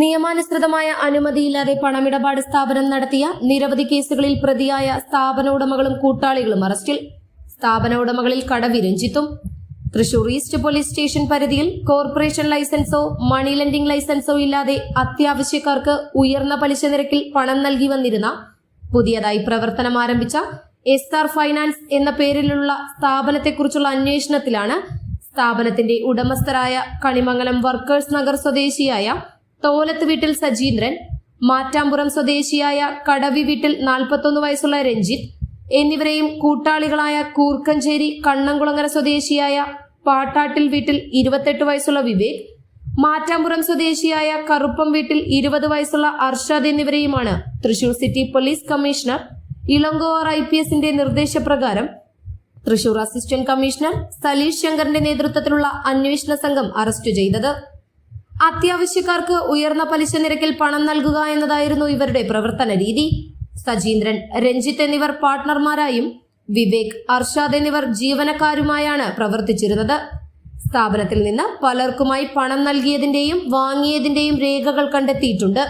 നിയമാനുസൃതമായ അനുമതിയില്ലാതെ പണമിടപാട് സ്ഥാപനം നടത്തിയ നിരവധി കേസുകളിൽ പ്രതിയായ സ്ഥാപന ഉടമകളും കൂട്ടാളികളും അറസ്റ്റിൽ. സ്ഥാപന ഉടമകളിൽ കടവി രഞ്ജിത്തും. തൃശൂർ ഈസ്റ്റ് പോലീസ് സ്റ്റേഷൻ പരിധിയിൽ കോർപ്പറേഷൻ ലൈസൻസോ മണി ലെൻഡിംഗ് ലൈസൻസോ ഇല്ലാതെ അത്യാവശ്യക്കാർക്ക് ഉയർന്ന പലിശ നിരക്കിൽ പണം നൽകി വന്നിരുന്ന പുതിയതായി പ്രവർത്തനം ആരംഭിച്ച എസ് ആർ ഫൈനാൻസ് എന്ന പേരിലുള്ള സ്ഥാപനത്തെക്കുറിച്ചുള്ള അന്വേഷണത്തിലാണ് സ്ഥാപനത്തിന്റെ ഉടമസ്ഥരായ കണിമംഗലം വർക്കേഴ്സ് നഗർ സ്വദേശിയായ തോലത്ത് വീട്ടിൽ സജീന്ദ്രൻ മാറ്റാമ്പുറം സ്വദേശിയായ കടവി വീട്ടിൽ നാൽപ്പത്തൊന്ന് വയസ്സുള്ള രഞ്ജിത്ത് എന്നിവരെയും കൂട്ടാളികളായ കൂർക്കഞ്ചേരി കണ്ണംകുളങ്ങര സ്വദേശിയായ പാട്ടാട്ടിൽ വീട്ടിൽ ഇരുപത്തെട്ട് വയസ്സുള്ള വിവേക് മാറ്റാമ്പുറം സ്വദേശിയായ കറുപ്പം വീട്ടിൽ ഇരുപത് വയസ്സുള്ള Arshad എന്നിവരെയുമാണ് Thrissur city police commissioner Ilango I P എസിന്റെ നിർദ്ദേശപ്രകാരം തൃശൂർ അസിസ്റ്റന്റ് കമ്മീഷണർ സലീഷ് ശങ്കറിന്റെ നേതൃത്വത്തിലുള്ള അന്വേഷണ സംഘം അറസ്റ്റ് ചെയ്തത്. അത്യാവശ്യക്കാർക്ക് ഉയർന്ന പലിശ നിരക്കിൽ പണം നൽകുക എന്നതായിരുന്നു ഇവരുടെ പ്രവർത്തന രീതി. സജീന്ദ്രൻ രഞ്ജിത്ത് എന്നിവർ പാർട്ട്ണർമാരായും വിവേക് അർഷാദ് എന്നിവർ ജീവനക്കാരുമായാണ് പ്രവർത്തിച്ചിരുന്നത്. സ്ഥാപനത്തിൽ നിന്ന് പലർക്കുമായി പണം നൽകിയതിന്റെയും വാങ്ങിയതിന്റെയും രേഖകൾ കണ്ടെത്തിയിട്ടുണ്ട്.